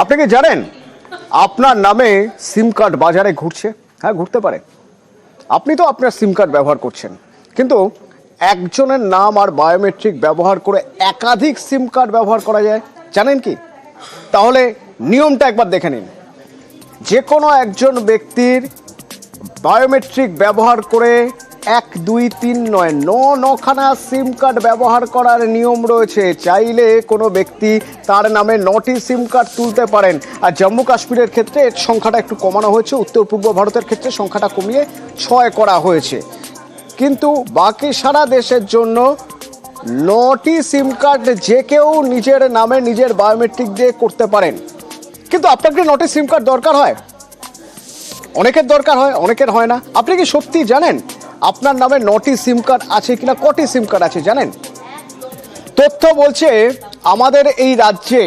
আপনি কি জানেন? আপনার নামে সিম কার্ড বাজারে ঘুরছে। হ্যাঁ ঘুরতে পারে। আপনি তো আপনার সিম কার্ড ব্যবহার করছেন। কিন্তু একজনের নাম আর বায়োমেট্রিক ব্যবহার করে একাধিক সিম কার্ড ব্যবহার করা যায়। জানেন কি? তাহলে নিয়মটা একবার দেখে নিন। যে কোনো একজন ব্যক্তির বায়োমেট্রিক ব্যবহার করে এক, দুই, তিন, নয়, ন, নখানা সিম কার্ড ব্যবহার করার নিয়ম রয়েছে। চাইলে কোনো ব্যক্তি তার নামে নটি সিম কার্ড তুলতে পারেন। আর জম্মু কাশ্মীরের ক্ষেত্রে এর সংখ্যাটা একটু কমানো হয়েছে। উত্তর পূর্ব ভারতের ক্ষেত্রে সংখ্যাটা কমিয়ে ছয় করা হয়েছে। কিন্তু বাকি সারা দেশের জন্য নটি সিম কার্ড যে কেউ নিজের নামে নিজের বায়োমেট্রিক দিয়ে করতে পারেন। কিন্তু আপনার কি নটি সিম কার্ড দরকার হয়? অনেকের দরকার হয়, অনেকের হয় না। আপনি কি সত্যি জানেন? আপনার নামে নটি সিম কার্ড আছে কিনা, কটি সিম কার্ড আছে জানেন? তথ্য বলছে, আমাদের এই রাজ্যে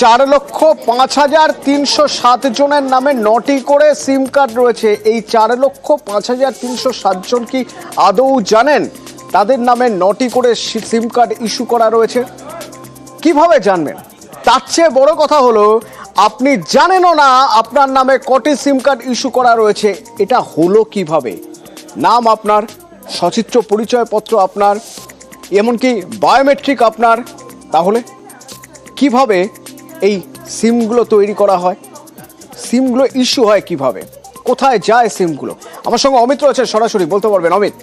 চার লক্ষ পাঁচ হাজার তিনশো সাত জনের নামে নটি করে সিম কার্ড রয়েছে। এই চার লক্ষ পাঁচ হাজার তিনশো সাত জন কি আদৌ জানেন? তাদের নামে নটি করে সিম কার্ড ইস্যু করা রয়েছে। কীভাবে জানবেন? তার চেয়ে বড় কথা হলো, আপনি জানেনও না আপনার নামে কটি সিম কার্ড ইস্যু করা রয়েছে। এটা হলো কীভাবে? নাম আপনার, সচিত্র পরিচয়পত্র আপনার, এমনকি বায়োমেট্রিক আপনার। তাহলে কীভাবে এই সিমগুলো তৈরি করা হয়? সিমগুলো ইস্যু হয় কীভাবে? কোথায় যায় সিমগুলো? আমার সঙ্গে অমিত রয়েছে, সরাসরি বলতে পারবেন, অমিত।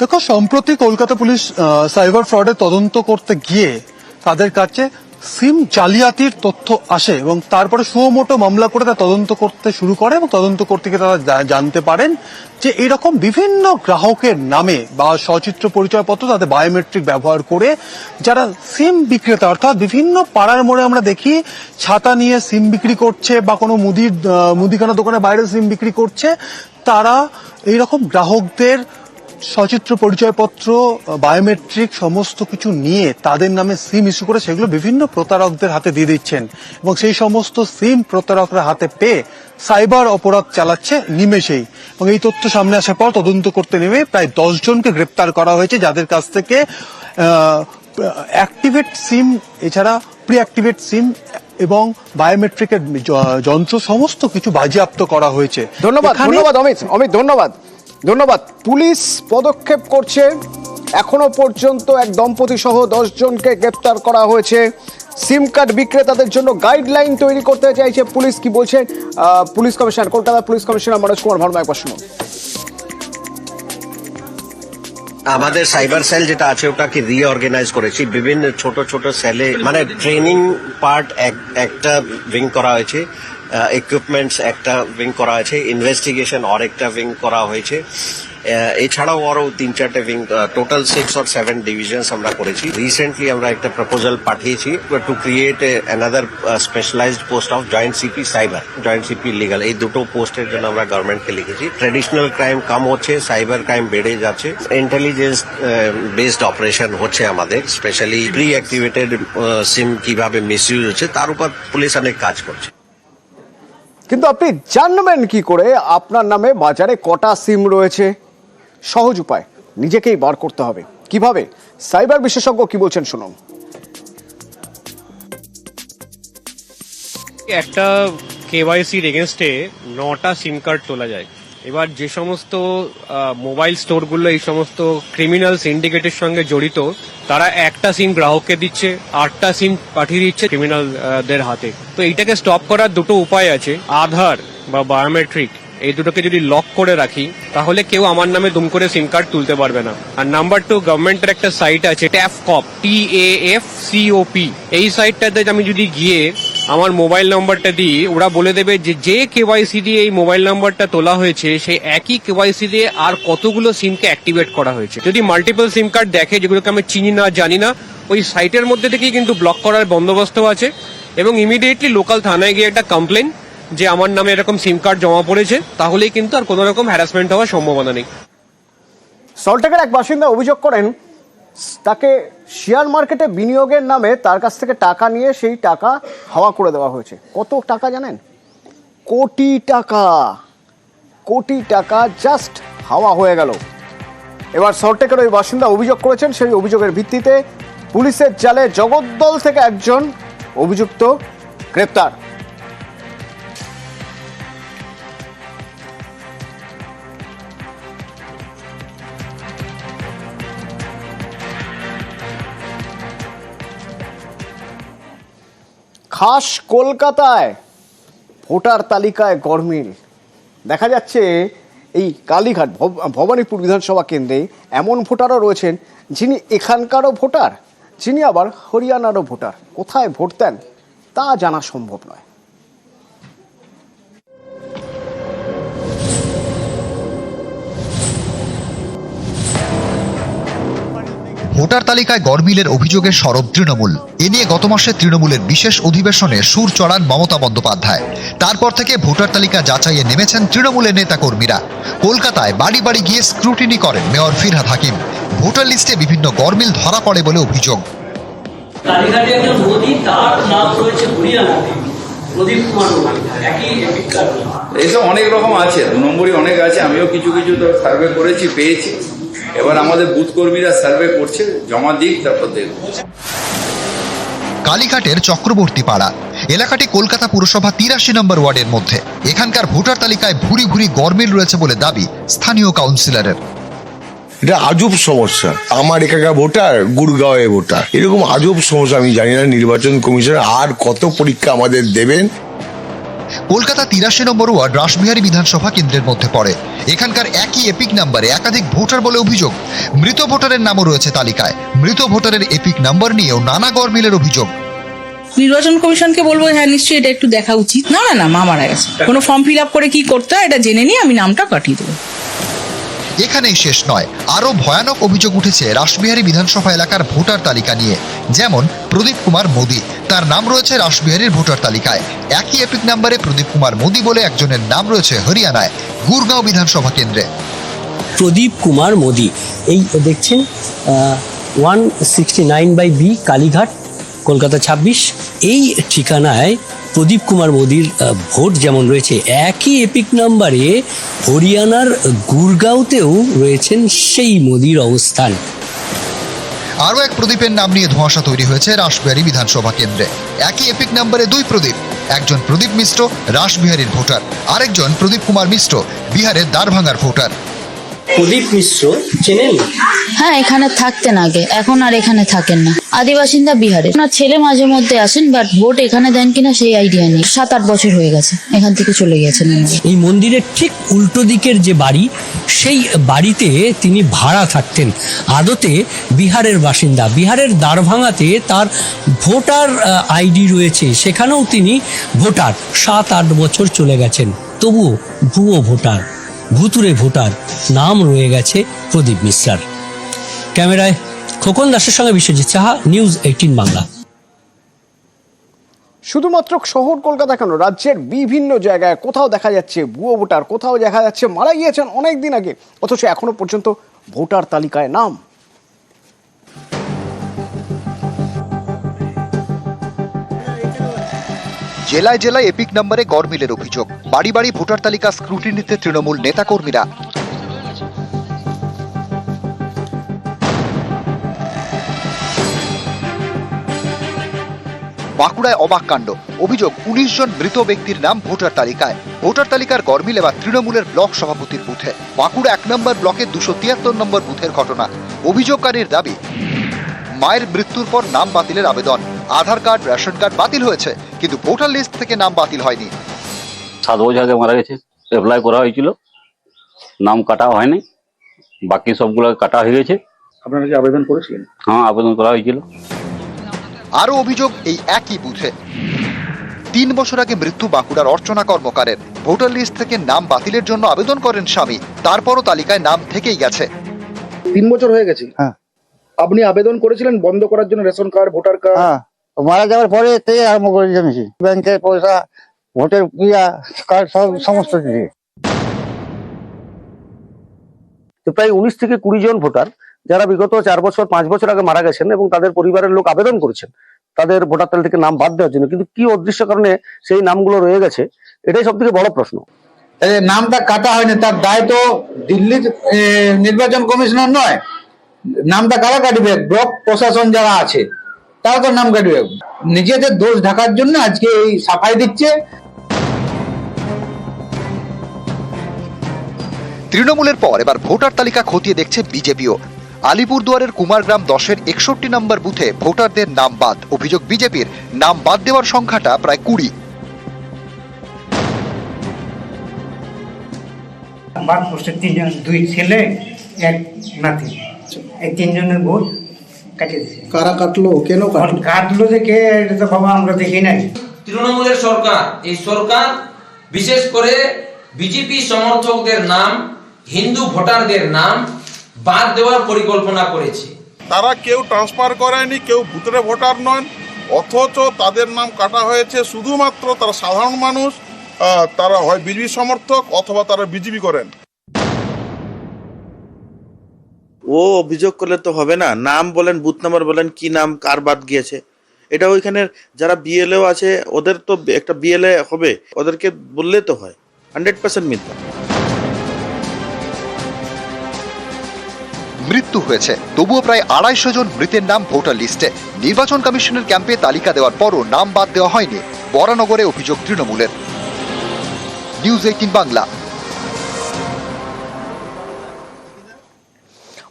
দেখো, সম্প্রতি কলকাতা পুলিশ সাইবার ফ্রডের তদন্ত করতে গিয়ে তাদের কাছে সিম জালিয়াতির তথ্য আসে এবং তারপরে সুমোটো মামলা করে তারা তদন্ত করতে শুরু করে এবং তদন্ত করতে গিয়ে তারা জানতে পারেন যে এরকম বিভিন্ন গ্রাহকের নামে বা সচিত্র পরিচয়পত্র তাদের বায়োমেট্রিক ব্যবহার করে যারা সিম বিক্রেতা অর্থাৎ বিভিন্ন পাড়ার মোড়ে আমরা দেখি ছাতা নিয়ে সিম বিক্রি করছে বা কোনো মুদির মুদিখানা দোকানের বাইরে সিম বিক্রি করছে, তারা এইরকম গ্রাহকদের সচিত্র পরিচয়পত্র বায়োমেট্রিক সমস্ত কিছু নিয়ে তাদের নামে সিম ইস্যু করে সেগুলো বিভিন্ন প্রতারকদের হাতে দিয়ে দিচ্ছেন। এবং সেই সমস্ত সিম প্রতারকরা হাতে পেয়ে সাইবার অপরাধ চালাচ্ছে নিমেষেই। এবং এই তথ্য সামনে আসার পর তদন্ত করতে নেমে প্রায় দশ জনকে গ্রেপ্তার করা হয়েছে যাদের কাছ থেকে অ্যাক্টিভেট সিম এছাড়া প্রি অ্যাক্টিভেট সিম এবং বায়োমেট্রিকের যন্ত্র সমস্ত কিছু বাজেয়াপ্ত করা হয়েছে। ধন্যবাদ ধন্যবাদ অমিত অমিত ধন্যবাদ। ধন্যবাদ। পুলিশ পদক্ষেপ করছে। এখনও পর্যন্ত এক দম্পতি সহ দশ জনকে গ্রেপ্তার করা হয়েছে। সিম কার্ড বিক্রেতাদের জন্য গাইডলাইন তৈরি করতে চাইছে পুলিশ। কি বলছে police commissioner, Kolkata police commissioner Manoj Kumar Verma, একবার শুনুন। আমাদের সাইবার সেল যেটা আছে, ওটাকে রিঅর্গানাইজ করেছি। বিভিন্ন ছোট ছোট সেলে মানে ট্রেনিং পার্ট একটা উইং করা হয়েছে। ইকুইপমেন্টস একটা উইং করা হয়েছে ইনভেস্টিগেশন আর একটা উইং করা হয়েছে। এছাড়াও আরও তিন চারটে wing total six or seven divisions আমরা করেছি। রিসেন্টলি আমরা একটা প্রপোজাল পাঠিয়েছি to create another specialised post of joint CP cyber joint CP legal এই দুটো পোস্টের জন্য আমরা গভর্নমেন্টকে লিখেছি। ট্রেডিশনাল ক্রাইম কম হচ্ছে সাইবার ক্রাইম বেড়ে যাচ্ছে। ইন্টেলিজেন্স বেসড অপারেশন হচ্ছে আমাদের স্পেশালি প্রি অ্যাক্টিভেটেড সিম কীভাবে মিসইউজ হচ্ছে, তার উপর পুলিশ অনেক কাজ করছে। কিন্তু আপনি জানবেন কি করে আপনার নামে বাজারে কটা সিম রয়েছে? সহজ উপায়, নিজেকেই বার করতে হবে। কীভাবে? সাইবার বিশেষজ্ঞ কি বলছেন শুনুন। একটা কেওয়াইসির এগেনস্টে নটা সিম কার্ড তোলা যায়। এবার যে সমস্ত মোবাইল স্টোরগুলো এই সমস্ত ক্রিমিনাল সিন্ডিকেটের সঙ্গে জড়িত, তারা একটা সিম গ্রাহককে দিচ্ছে, আটটা সিম পাঠিয়ে দিচ্ছে ক্রিমিনালদের হাতে। তো এইটাকে স্টপ করার দুটো উপায় আছে। আধার বা বায়োমেট্রিক এই দুটোকে যদি লক করে রাখি, তাহলে কেউ আমার নামে দুম করে সিম কার্ড তুলতে পারবে না। আর নাম্বার টু গভর্নমেন্টের একটা সাইট আছে TAFCOP T A F C O P এই সাইটটাতে আমি যদি গিয়ে আমার মোবাইল নাম্বারটা দিই। ওরা বলে দেবে যে যে কেওয়াইসি দিয়ে এই মোবাইল নাম্বারটা তোলা হয়েছে, সেই একই কেওয়াইসি দিয়ে আর কতগুলো সিমকে অ্যাক্টিভেট করা হয়েছে। যদি মাল্টিপল সিম কার্ড দেখে, যেগুলোকে আমি চিনি না, জানি না, ওই সাইটের মধ্যে থেকেই কিন্তু ব্লক করার বন্দোবস্ত আছে। এবং ইমিডিয়েটলি লোকাল থানায় গিয়ে একটা কমপ্লেন যে, আমার নামে এরকম সিম কার্ড জমা পড়েছে, তাহলেই কিন্তু আর কোনো রকম হ্যারাসমেন্ট হওয়ার সম্ভাবনা নেই। সল্টেকের এক বাসিন্দা অভিযোগ করেন তাকে শেয়ার মার্কেটে বিনিয়োগের নামে তার কাছ থেকে টাকা নিয়ে সেই টাকা হাওয়া করে দেওয়া হয়েছে। কত টাকা জানেন? কোটি টাকা। কোটি টাকা জাস্ট হাওয়া হয়ে গেল। এবার সল্টেকের ওই বাসিন্দা অভিযোগ করেছেন, সেই অভিযোগের ভিত্তিতে পুলিশের জালে জগদ্দল থেকে একজন অভিযুক্ত গ্রেপ্তার। খাস কলকাতায় ভোটার তালিকায় গরমিল। দেখা যাচ্ছে এই কালীঘাট ভবানীপুর বিধানসভা কেন্দ্রে এমন ভোটারও রয়েছেন যিনি এখানকারও ভোটার, যিনি আবার হরিয়ানারও ভোটার। কোথায় ভোট দেন তা জানা সম্ভব নয়। ভোটার তালিকায় গরমিলের অভিযোগের সরব তৃণমূল। এ নিয়ে গত মাসে তৃণমূলের বিশেষ অধিবেশনে সুর চড়ান মমতা বন্দ্যোপাধ্যায়। তারপর থেকে ভোটার তালিকা যাচাইয়ে নেমেছেন তৃণমূলের নেতাকর্মীরা। কলকাতায় বাড়ি বাড়ি গিয়ে স্ক্রুটিনি করেন মেয়র ফিরহাদ হাকিম। ভোটার লিস্টে বিভিন্ন গরমিল ধরা পড়ে বলে অভিযোগ। কালীঘাটে একজন মোদী তার নাম রয়েছে হরিয়ানাতে প্রদীপ কুমার একই এপিক অনেক রকম আছে দু নম্বরই অনেক আছে আমিও কিছু কিছু তো সার্ভে করেছি পেয়েছি। এবার আমাদের বুথ কর্মীরা সার্ভে করছে জমা দিক তারপর দেখব কালীঘাটের চক্রবর্তী পাড়া এলাকাটি কলকাতা পুরসভা তিরাশি নম্বর ওয়ার্ডের মধ্যে। এখানকার ভোটার তালিকায় ভুরি ভুরি গরমিল রয়েছে বলে দাবি স্থানীয় কাউন্সিলরের। এটা আজব সমস্যা। আমার এখানকার ভোটার গুড়গাঁওয়ে ভোটার। এরকম আজব সমস্যা আমি জানি না নির্বাচন কমিশন আর কত পরীক্ষা আমাদের দেবেন কলকাতা তিরাশি নম্বর ওয়ার্ড রাসবিহারী বিধানসভা কেন্দ্রের মধ্যে পড়ে। এখানকার একই এপিক নাম্বারে একাধিক ভোটার বলে অভিযোগ। মৃত ভোটারের নামও রয়েছে তালিকায়। মৃত ভোটারের এপিক নাম্বার নিয়েও নানা গরমিলের অভিযোগ। নির্বাচন কমিশনকে বলব হ্যাঁ নিশ্চয়ই এটা একটু দেখা উচিত। না না না মা মারা গেছে। কোনো ফর্ম ফিল আপ করে কি করতে হয় এটা জেনে নিয়ে আমি নামটা কাটিয়ে দেবো। এখানেই শেষ নয়। আরও ভয়ানক অভিযোগ উঠেছে রাসবিহারী বিধানসভা এলাকার ভোটার তালিকা নিয়ে। যেমন, প্রদীপ কুমার মোদী। তার নাম রয়েছে রাসবিহারীর ভোটার তালিকায়। একই এপিক নাম্বারে প্রদীপ কুমার মোদী বলে একজনের নাম রয়েছে হরিয়ানায়, গুরগাঁও বিধানসভা কেন্দ্রে। প্রদীপ কুমার মোদী। এই দেখছেন one sixty nine by B Kalighat, Kolkata ছাব্বিশ। এই ঠিকানায় প্রদীপ কুমার মোদীর ভোট যেমন রয়েছে, একই এপিক নাম্বারে হরিয়ানার গুরগাঁওতেও রয়েছেন সেই মোদীর অবস্থান। আরও এক প্রদীপের নাম নিয়ে ধোঁয়াশা তৈরি হয়েছে রাসবিহারী বিধানসভা কেন্দ্রে। একই এপিক নাম্বারে দুই প্রদীপ, একজন প্রদীপ মিশ্র, রাসবিহারীর ভোটার। আরেকজন প্রদীপ কুমার মিশ্র, বিহারের দ্বারভাঙার ভোটার। প্রদীপ মিশ্র চেনেন হ্যাঁ এখানে থাকতেন আগে। এখন আর এখানে থাকেন না। আদিবাসিন্দা বিহারে। ওনার ছেলে মাঝে মধ্যে আসেন বাট ভোট এখানে দেন কিনা সেই আইডিয়া নেই। সাত আট বছর হয়ে গেছে। এখান থেকে চলে গেছেন এই মন্দিরের ঠিক উল্টো দিকের যে বাড়ি সেই বাড়িতে তিনি ভাড়া থাকতেন। আদতে বিহারের বাসিন্দা। বিহারের দ্বারভাঙাতে তার ভোটার আইডি রয়েছে। সেখানেও তিনি ভোটার। সাত আট বছর চলে গেছেন। তবুও ভুয়ো ভোটার। ভুতুরে ভোটার নাম রয়ে গেছে প্রদীপ মিশ্রার। ক্যামেরায় খোকন দাসের সঙ্গে বিশ্বজিৎ সাহা, নিউজ এইটিন বাংলা। শুধুমাত্র শহর কলকাতা কেন? রাজ্যের বিভিন্ন জায়গায় কোথাও দেখা যাচ্ছে ভুয়ো ভোটার, কোথাও দেখা যাচ্ছে মারা গিয়েছেন অনেক দিন আগে, অথচ এখনও পর্যন্ত ভোটার তালিকায় নাম। জেলায় জেলায় এপিক নম্বরে গরমিলের অভিযোগ। বাড়ি বাড়ি ভোটার তালিকা স্ক্রুটিনিতে তৃণমূল নেতাকর্মীরা। বাঁকুড়ায় অবাক কাণ্ড। অভিযোগ, উনিশ জন মৃত ব্যক্তির নাম ভোটার তালিকায়। ভোটার তালিকার গরমিল এবার তৃণমূলের ব্লক সভাপতির বুথে। বাঁকুড়া এক নম্বর ব্লকের দুশো তিয়াত্তর নম্বর বুথের ঘটনা। অভিযোগকারীর দাবি মায়ের মৃত্যুর পর নাম বাতিলের আবেদন। আধার কার্ড রেশন কার্ড বাতিল হয়েছে কিন্তু ভোটার লিস্ট থেকে নাম বাতিল হয়নি। সাত বছর আগে মারা গেছে অ্যাপ্লাই করা হয়েছিল। নাম কাটা হয়নি বাকি সবগুলো কাটা হয়ে গেছে। আপনারা কি আবেদন করেছিলেন? হ্যাঁ আবেদন করা হয়েছিল। আরও অভিযোগ এই একই বুথে। তিন বছর আগে মৃত্যু বাঁকুড়ার অর্চনা কর্মকারের। ভোটার লিস্ট থেকে নাম বাতিলের জন্য আবেদন করেন স্বামী। তারপরও তালিকায় নাম থেকেই গেছে। তিন বছর হয়ে গেছে? হ্যাঁ। আপনি আবেদন করেছিলেন বন্ধ করার জন্য রেশন কার্ড ভোটার কার্ড? হ্যাঁ মারা যাওয়ার পরে থেকে আরম্ভ করে জমেছি ব্যাংকের পয়সা ভোটের ইয়া কার্ড সব সমস্ত কিছু। তো প্রায় উনিশ থেকে কুড়ি জন ভোটার যারা বিগত চার বছর পাঁচ বছর আগে মারা গেছেন এবং তাদের পরিবারের লোক আবেদন করেছেন তাদের ভোটার তালিকা থেকে নাম বাদ দেওয়ার জন্য। কিন্তু কি অদৃশ্য কারণে সেই নামগুলো রয়ে গেছে এটাই সব থেকে বড় প্রশ্ন। নামটা কাটা হয়নি তার দায় তো দিল্লির নির্বাচন কমিশনার নয় নামটা কারা কাটবে? ব্লক প্রশাসন যারা আছে তারা তো নাম কাটবে। নিজেদের দোষ ঢাকার জন্য আজকে এই সাফাই দিচ্ছে। তৃণমূলের পর এবার ভোটার তালিকা খতিয়ে দেখছে বিজেপিও। আলিপুরদুয়ারের কুমারগ্রাম দশের একষট্টি নম্বর বুথে ভোটারদের নাম বাদ। অভিযোগ বিজেপির নাম বাদ দেওয়ার সংখ্যাটা প্রায় কুড়ি। বাদ পোস্টে তিনজন দুই ছেলে এক নাতি। এই তিনজনের ভোট কাটিয়ে দিচ্ছে কারা কাটলো? কেন কাটলো? কাটলো যে কে এটা তো বাবা আমরা দেখি নাই। তৃণমূলের সরকার এই সরকার বিশেষ করে বিজেপি সমর্থকদের নাম হিন্দু ভোটারদের নাম বাদ দেওয়ার পরিকল্পনা করেছে। তারা কেউ ট্রান্সফার করেনি কেউ ভূতরে ভোটার নন অথচ তাদের নাম কাটা হয়েছে শুধুমাত্র তারা সাধারণ মানুষ তারা হয় বিজেপি সমর্থক অথবা তারা বিজেপি করেন। ও অভিযোগ করলে তো হবে না। নাম বলেন বুথ নাম্বার বলেন, কি নাম, কার বাদ গিয়েছে। এটা ওইখানে যারা বিএলএও আছে, ওদের তো একটা বিএলএ হবে, ওদেরকে বললে তো হয়। হান্ড্রেড পার্সেন্ট মিথ্যা। মৃত্যু হয়েছে। তবুও প্রায় আড়াইশো জন মৃতের নাম ভোটার লিস্টে। নির্বাচন কমিশনের ক্যাম্পে তালিকা দেওয়ার পরও নাম বাদ দেওয়া হয়নি। বরানগরে অভিযোগ তৃণমূলের। News eighteen Bangla.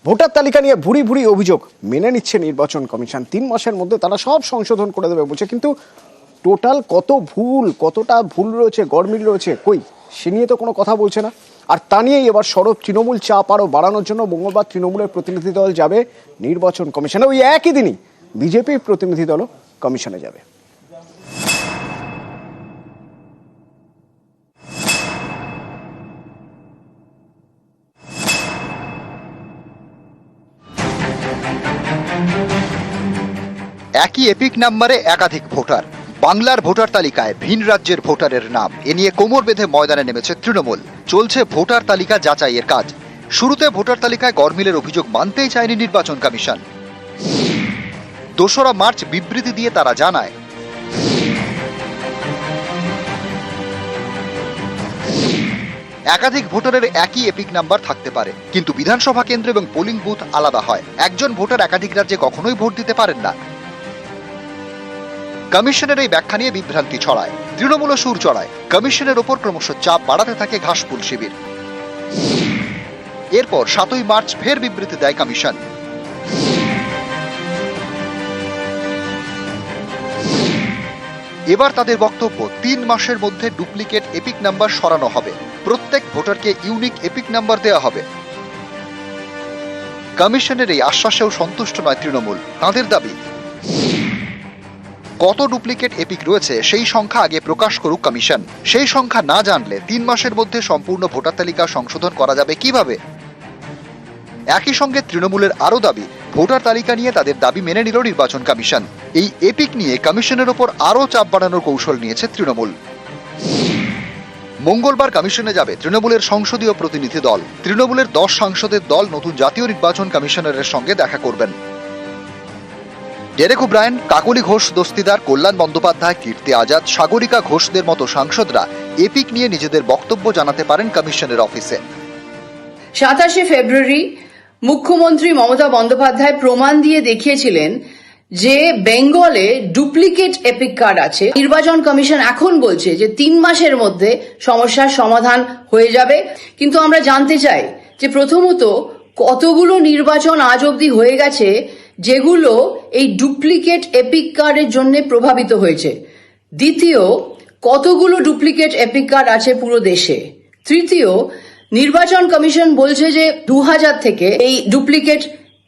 ভোটার তালিকা নিয়ে ভুরি ভুরি অভিযোগ মেনে নিচ্ছে নির্বাচন কমিশন। তিন মাসের মধ্যে তারা সব সংশোধন করে দেবে বলছে, কিন্তু টোটাল কত ভুল, কতটা ভুল রয়েছে গরমিল রয়েছে, কই? সে নিয়ে তো কোনো কথা বলছে না। আর তা নিয়েই এবার সরব তৃণমূল চাপ আরও বাড়ানোর জন্য মঙ্গলবার তৃণমূলের প্রতিনিধি দল যাবে নির্বাচন কমিশনে। ওই একই দিনই বিজেপির প্রতিনিধি দলও কমিশনে যাবে। একই এপিক নাম্বারে একাধিক ভোটার। বাংলার ভোটার তালিকায় ভিন রাজ্যের ভোটারের নাম। এ নিয়ে কোমর বেঁধে ময়দানে নেমেছে তৃণমূল। চলছে ভোটার তালিকা যাচাইয়ের কাজ। শুরুতে ভোটার তালিকায় গরমিলের অভিযোগ মানতেই চায়নি নির্বাচন কমিশন। দোসরা মার্চ বিবৃতি দিয়ে তারা জানায়, একাধিক ভোটারের একই এপিক নাম্বার থাকতে পারে। কিন্তু বিধানসভা কেন্দ্র এবং পোলিং বুথ আলাদা হয়। একজন ভোটার একাধিক রাজ্যে কখনোই ভোট দিতে পারেন না। কমিশনের এই ব্যাখ্যা নিয়ে বিভ্রান্তি ছড়ায়। তৃণমূল সুর চড়ায়। কমিশনের ওপর ক্রমশ চাপ বাড়াতে থাকে ঘাসফুল শিবির। এরপর সাতই মার্চ ফের বিবৃতি দেয় কমিশন। এবার তাদের বক্তব্য, তিন মাসের মধ্যে ডুপ্লিকেট এপিক নাম্বার সরানো হবে। প্রত্যেক ভোটারকে ইউনিক এপিক নাম্বার দেওয়া হবে। কমিশনের এই আশ্বাসেও সন্তুষ্ট নয় তৃণমূল। তাদের দাবি কত ডুপ্লিকেট এপিক রয়েছে সেই সংখ্যা আগে প্রকাশ করুক কমিশন। সেই সংখ্যা না জানলে তিন মাসের মধ্যে সম্পূর্ণ ভোটার তালিকা সংশোধন করা যাবে কীভাবে? একই সঙ্গে তৃণমূলের আরও দাবি, ভোটার তালিকা নিয়ে তাদের দাবি মেনে নিল নির্বাচন কমিশন। এই এপিক নিয়ে কমিশনের ওপর আরও চাপ বাড়ানোর কৌশল নিয়েছে তৃণমূল। মঙ্গলবার কমিশনে যাবে তৃণমূলের সংসদীয় প্রতিনিধি দল। তৃণমূলের দশ সাংসদের দল নতুন জাতীয় নির্বাচন কমিশনারের সঙ্গে দেখা করবেন। ডেরেক ওব্রায়ন কাকলি ঘোষ, দস্তিদার কল্যাণ বন্দ্যোপাধ্যায়, কীর্তি আজাদ, সাগরিকা ঘোষদের মতো সাংসদরা এপিক নিয়ে নিজেদের বক্তব্য জানাতে পারেন কমিশনের অফিসে। সাতাশে ফেব্রুয়ারি মুখ্যমন্ত্রী মমতা বন্দ্যোপাধ্যায় প্রমাণ দিয়ে দেখিয়েছিলেন যে বেঙ্গলে ডুপ্লিকেট এপিক কার্ড আছে। নির্বাচন কমিশন এখন বলছে যে তিন মাসের মধ্যে সমস্যার সমাধান হয়ে যাবে। কিন্তু আমরা জানতে চাই যে প্রথমত কতগুলো নির্বাচন আজ অবধি হয়ে গেছে, যেগুলো এই ডুপ্লিকেট এপিক কার্ডের জন্য প্রভাবিত হয়েছে। দ্বিতীয়, কতগুলো ডুপ্লিকেট এপিক কার্ড আছে পুরো দেশে? তৃতীয়, নির্বাচন কমিশন বলছে যে দু হাজার থেকে এই ডুপ্লিকেট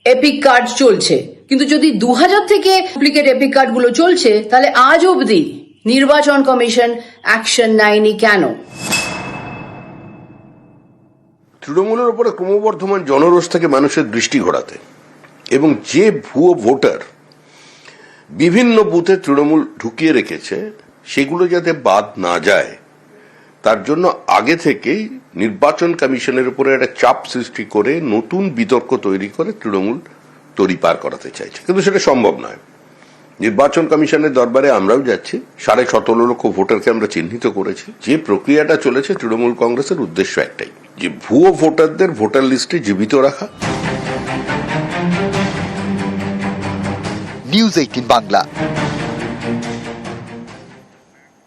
এপিক কার্ড চলছে। কিন্তু যদি দু হাজার থেকে ডুপ্লিকেট এপিক কার্ডগুলো চলছে, তাহলে আজ অবধি নির্বাচন কমিশন অ্যাকশন নেয়নি কেন? তৃণমূলের উপরে ক্রমবর্ধমান জনরোষ থেকে মানুষের দৃষ্টি ঘোরাতে এবং যে ভুয়ো ভোটার বিভিন্ন বুথে তৃণমূল ঢুকিয়ে রেখেছে, সেগুলো যাতে বাদ না যায়, তার জন্য আগে থেকেই নির্বাচন কমিশনের উপরে একটা চাপ সৃষ্টি করে নতুন বিতর্ক তৈরি করে তৃণমূল তৈরি পার করাতে চাইছে। কিন্তু সেটা সম্ভব নয়। নির্বাচন কমিশনের দরবারে আমরাও যাচ্ছি। সাড়ে সতেরো লক্ষ ভোটারকে আমরা চিহ্নিত করেছি। যে প্রক্রিয়াটা চলেছে তৃণমূল কংগ্রেসের উদ্দেশ্য একটাই, যে ভুয়ো ভোটারদের ভোটার লিস্টে জীবিত রাখা। News eighteen Bangla